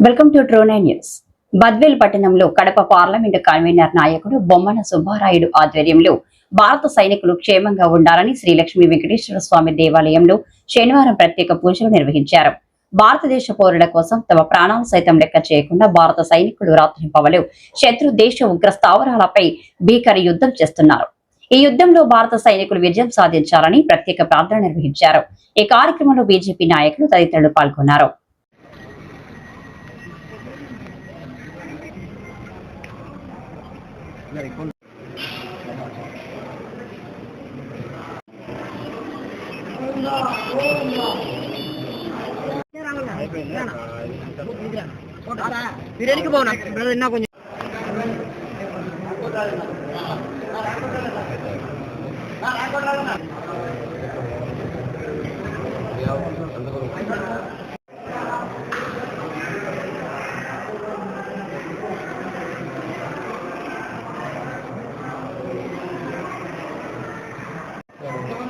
Welcome to ట్రోనే news Badvel పట్టణంలో Kadapa parliament convener నాయకుడు బొమ్మన సుబ్బారాయుడు ఆధ్వర్యంలో భారత సైనికులు క్షేమంగా ఉండాలని శ్రీలక్ష్మి వెంకటేశ్వర స్వామి దేవాలయంలో శనివారం ప్రత్యేక పూజలు నిర్వహించారు. భారతదేశ పౌరుల కోసం తమ ప్రాణాలు సైతం లెక్క చేయకుండా భారత సైనికులు రాత్రింపవలు శత్రు దేశ ఉగ్ర స్థావరాలపై భీకర యుద్ధం చేస్తున్నారు. ఈ యుద్ధంలో భారత సైనికులు విజయం సాధించాలని ప్రత్యేక ప్రార్థన నిర్వహించారు. ఈ కార్యక్రమంలో బీజేపీ నాయకులు తదితరులు పాల్గొన్నారు. బిర్యానీకి పోనా బ్రదర్ నా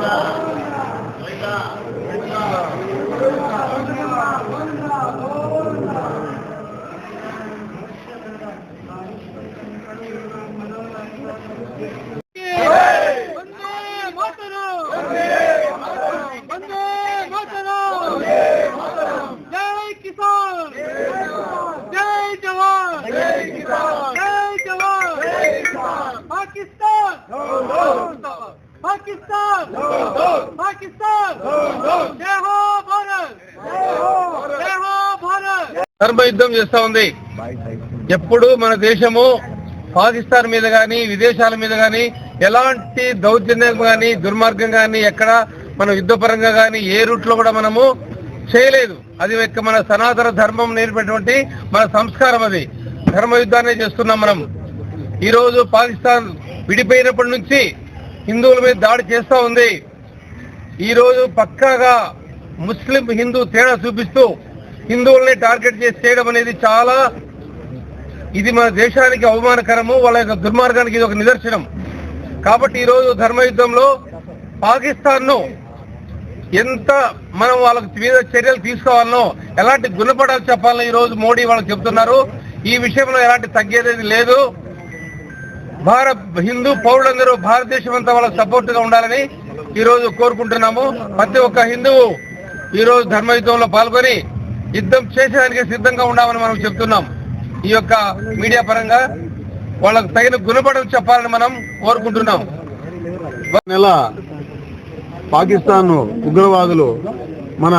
Thank you. ధర్మ యుద్ధం చేస్తా ఉంది. ఎప్పుడు మన దేశము పాకిస్తాన్ మీద గాని విదేశాల మీద గాని ఎలాంటి దౌర్జన్యం గాని దుర్మార్గం గాని ఎక్కడ మన యుద్ధపరంగా గాని ఏ రూట్లో కూడా మనము చేయలేదు. అది యొక్క మన సనాతన ధర్మం నేర్పేటువంటి మన సంస్కారం అది. ధర్మ యుద్ధాన్ని చేస్తున్నాం మనం. ఈరోజు పాకిస్తాన్ విడిపోయినప్పటి నుంచి హిందువుల మీద దాడి చేస్తూ ఉంది. ఈరోజు పక్కాగా ముస్లిం హిందూ తేడా చూపిస్తూ హిందువుల్ని టార్గెట్ చేసి చేయడం అనేది చాలా ఇది మన దేశానికి అవమానకరము వాళ్ళ యొక్క దుర్మార్గానికి ఇది ఒక నిదర్శనం. కాబట్టి ఈరోజు ధర్మయుద్ధంలో ధర్మ యుద్ధంలో ఎంత మనం వాళ్ళకి మీద చర్యలు తీసుకోవాలనో ఎలాంటి గుణపడాలు చెప్పాలని ఈ రోజు మోడీ వాళ్ళకి చెప్తున్నారు ఈ విషయంలో ఎలాంటి తగ్గేది లేదు. భారత్ హిందూ పౌరులందరూ భారతదేశం అంతా వాళ్ళకి సపోర్ట్గా ఉండాలని ఈ రోజు కోరుకుంటున్నాము. ప్రతి ఒక్క హిందువు ఈ రోజు ధర్మ యుద్ధంలో పాల్గొని యుద్ధం చేసేదానికి సిద్ధంగా ఉండామని మనం చెప్తున్నాం. ఈ యొక్క మీడియా పరంగా వాళ్ళకు తగిన గుణపడం చెప్పాలని మనం కోరుకుంటున్నాం. నెల పాకిస్తాన్ ఉగ్రవాదులు మన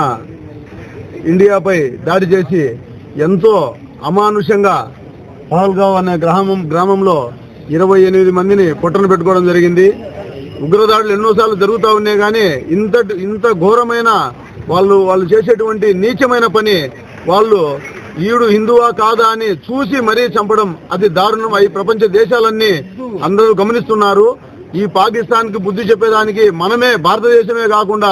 ఇండియాపై దాడి చేసి ఎంతో అమానుషంగా పహల్గావ్ అనే గ్రామం గ్రామంలో ఇరవై ఎనిమిది మందిని పొట్టన పెట్టుకోవడం జరిగింది. ఉగ్రదాడులు ఎన్నోసార్లు జరుగుతూ ఉన్నాయి కానీ ఇంత ఇంత ఘోరమైన వాళ్ళు వాళ్ళు చేసేటువంటి నీచమైన పని వాళ్ళు ఈడు హిందువా కాదా అని చూసి మరీ చంపడం అది దారుణం. అయి ప్రపంచ దేశాలన్నీ అందరూ గమనిస్తున్నారు. ఈ పాకిస్తాన్కి బుద్ధి చెప్పేదానికి మనమే భారతదేశమే కాకుండా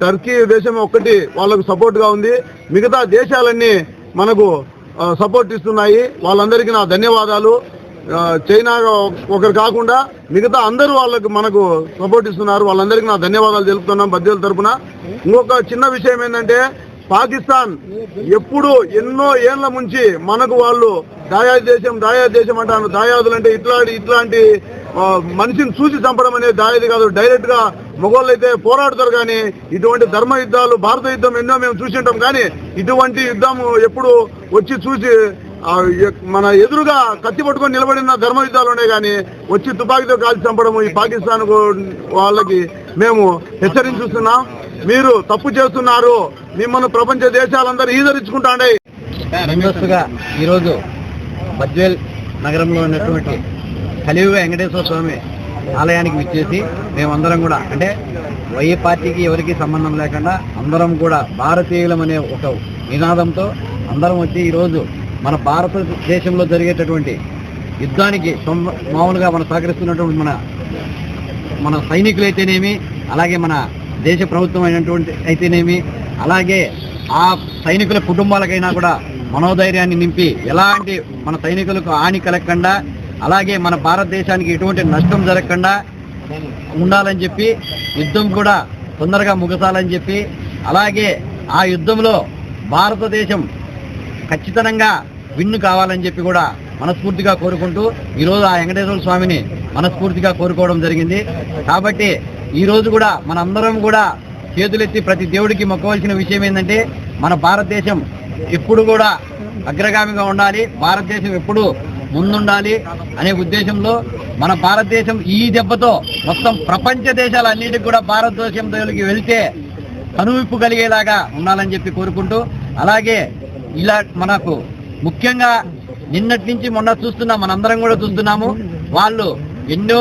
టర్కీ దేశం ఒక్కటి వాళ్ళకు సపోర్ట్గా ఉంది. మిగతా దేశాలన్నీ మనకు సపోర్ట్ ఇస్తున్నాయి. వాళ్ళందరికీ నా ధన్యవాదాలు. చైనా ఒకరు కాకుండా మిగతా అందరూ వాళ్ళకు మనకు సపోర్ట్ ఇస్తున్నారు. వాళ్ళందరికీ నా ధన్యవాదాలు తెలుపుతున్నాం బద్దెల తరపున. ఇంకొక చిన్న విషయం ఏంటంటే పాకిస్తాన్ ఎప్పుడు ఎన్నో ఏళ్ళ ముంచి మనకు వాళ్ళు దాయాది దేశం దాయాది దేశం అంటారు. దాయాదులు అంటే ఇట్లాంటి ఇట్లాంటి మనిషిని చూసి చంపడం అనేది దాయాది కాదు. డైరెక్ట్గా మొగోళ్ళు అయితే పోరాడతారు కానీ ఇటువంటి ధర్మ యుద్ధాలు భారత యుద్ధం ఎన్నో మేము చూసి ఉంటాం. కానీ ఇటువంటి యుద్ధం ఎప్పుడు వచ్చి చూసి మన ఎదురుగా కత్తి పట్టుకొని నిలబడిన ధర్మ ఉన్నాయి కానీ వచ్చి తుపాకీతో కాల్చి చంపడం ఈ పాకిస్తాన్ వాళ్ళకి మేము హెచ్చరించుస్తున్నాం మీరు తప్పు చేస్తున్నారు. మిమ్మల్ని ప్రపంచ దేశాలందరూ ఈదరించుకుంటాండే ముందస్తుగా ఈరోజు బద్వేల్ నగరంలో ఉన్నటువంటి కలియుగ వెంకటేశ్వర స్వామి ఆలయానికి విచ్చేసి మేమందరం కూడా అంటే వై పార్టీకి ఎవరికి సంబంధం లేకుండా అందరం కూడా భారతీయులం అనే ఒక నినాదంతో అందరం వచ్చి ఈరోజు మన భారతదేశంలో జరిగేటటువంటి యుద్ధానికి మామూలుగా మనం సహకరిస్తున్నటువంటి మన మన సైనికులైతేనేమి అలాగే మన దేశ ప్రభుత్వం అయినటువంటి అయితేనేమి అలాగే ఆ సైనికుల కుటుంబాలకైనా కూడా మనోధైర్యాన్ని నింపి ఎలాంటి మన సైనికులకు హాని కలగకుండా అలాగే మన భారతదేశానికి ఎటువంటి నష్టం జరగకుండా ఉండాలని చెప్పి యుద్ధం కూడా తొందరగా ముగసాలని చెప్పి అలాగే ఆ యుద్ధంలో భారతదేశం ఖచ్చితంగా విన్ను కావాలని చెప్పి కూడా మనస్ఫూర్తిగా కోరుకుంటూ ఈరోజు ఆ వెంకటేశ్వర స్వామిని మనస్ఫూర్తిగా కోరుకోవడం జరిగింది. కాబట్టి ఈ రోజు కూడా మనందరం కూడా చేతులెత్తి ప్రతి దేవుడికి మొక్కవలసిన విషయం ఏంటంటే మన భారతదేశం ఎప్పుడు కూడా అగ్రగామిగా ఉండాలి భారతదేశం ఎప్పుడు ముందుండాలి అనే ఉద్దేశంలో మన భారతదేశం ఈ దెబ్బతో మొత్తం ప్రపంచ దేశాలన్నిటికి కూడా భారతదేశం దగ్గరికి వెళ్తే కనువిప్పు కలిగేలాగా ఉండాలని చెప్పి కోరుకుంటూ అలాగే ఇలా మనకు ముఖ్యంగా నిన్నటి నుంచి మొన్న చూస్తున్నాం మనందరం కూడా చూస్తున్నాము. వాళ్ళు ఎన్నో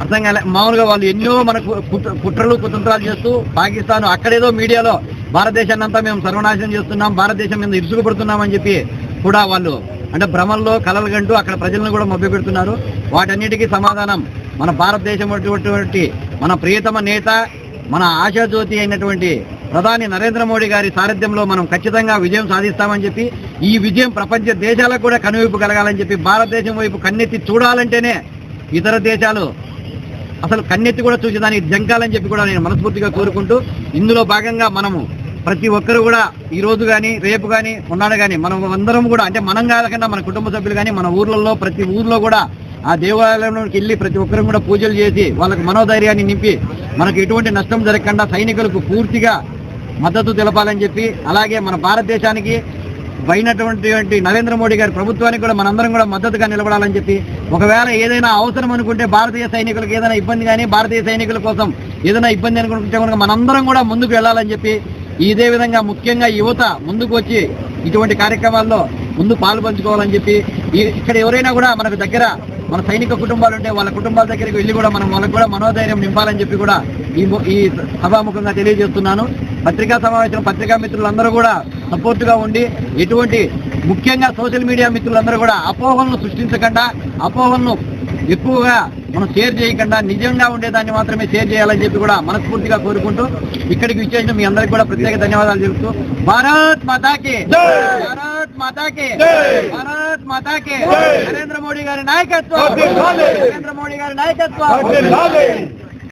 అర్థం కాలే మామూలుగా వాళ్ళు ఎన్నో మనకు కుట్ర- కుట్రలు కుతంత్రాలు చేస్తూ పాకిస్తాన్ అక్కడేదో మీడియాలో భారతదేశాన్ని అంతా మేము సర్వనాశనం చేస్తున్నాం భారతదేశం మీద ఇరుసుకుపడుతున్నామని చెప్పి కూడా వాళ్ళు అంటే భ్రమల్లో కలలు గంటూ అక్కడ ప్రజలను కూడా మభ్య పెడుతున్నారు వాటన్నిటికీ సమాధానం మన భారతదేశం అటువంటి మన ప్రియతమ నేత మన ఆశాజ్యోతి అయినటువంటి ప్రధాని నరేంద్ర మోడీ గారి సారథ్యంలో మనం ఖచ్చితంగా విజయం సాధిస్తామని చెప్పి ఈ విజయం ప్రపంచ దేశాలకు కూడా కనువిప్పు కలగాలని చెప్పి భారతదేశం వైపు కన్నెత్తి చూడాలంటేనే ఇతర దేశాలు అసలు కన్నెత్తి కూడా చూసి దానికి జంకాలని చెప్పి కూడా నేను మనస్ఫూర్తిగా కోరుకుంటూ ఇందులో భాగంగా మనము ప్రతి ఒక్కరు కూడా ఈ రోజు కానీ రేపు కానీ ఉన్నాడు కానీ మనం అందరం కూడా అంటే మనం కాకుండా మన కుటుంబ సభ్యులు కానీ మన ఊర్లలో ప్రతి ఊర్లో కూడా ఆ దేవాలయంలోకి వెళ్ళి ప్రతి ఒక్కరు కూడా పూజలు చేసి వాళ్ళకి మనోధైర్యాన్ని నింపి మనకు ఎటువంటి నష్టం జరగకుండా సైనికులకు పూర్తిగా మద్దతు తెలపాలని చెప్పి అలాగే మన భారతదేశానికి పోయినటువంటి నరేంద్ర మోడీ గారి ప్రభుత్వానికి కూడా మనందరం కూడా మద్దతుగా నిలబడాలని చెప్పి ఒకవేళ ఏదైనా అవసరం అనుకుంటే భారతీయ సైనికులకు ఏదైనా ఇబ్బంది కానీ భారతీయ సైనికుల కోసం ఏదైనా ఇబ్బంది అనుకుంటే కనుక మనందరం కూడా ముందుకు వెళ్ళాలని చెప్పి ఇదే విధంగా ముఖ్యంగా యువత ముందుకు వచ్చి ఇటువంటి కార్యక్రమాల్లో ముందు పాలు పంచుకోవాలని చెప్పి ఇక్కడ ఎవరైనా కూడా మనకు దగ్గర మన సైనిక కుటుంబాలు ఉంటే వాళ్ళ కుటుంబాల దగ్గరికి వెళ్ళి కూడా మనం వాళ్ళకు కూడా మనోధైర్యం నింపాలని చెప్పి కూడా ఈ ఈ సభాముఖంగా తెలియజేస్తున్నాను. పత్రికా సమావేశం పత్రికా మిత్రులందరూ కూడా సపోర్ట్గా ఉండి ఎటువంటి ముఖ్యంగా సోషల్ మీడియా మిత్రులందరూ కూడా అపోహలను సృష్టించకుండా అపోహలను ఎక్కువగా మనం షేర్ చేయకుండా నిజంగా ఉండేదాన్ని మాత్రమే షేర్ చేయాలని చెప్పి కూడా మనస్ఫూర్తిగా కోరుకుంటూ ఇక్కడికి విచ్చేసిన మీ అందరికి కూడా ప్రత్యేక ధన్యవాదాలు తెలుపుతూ భారత్ మాతాకి భారత్ మాతాకి భారత్ మాతాకి నరేంద్ర మోడీ గారి నాయకత్వం నరేంద్ర మోడీ గారి నాయకత్వం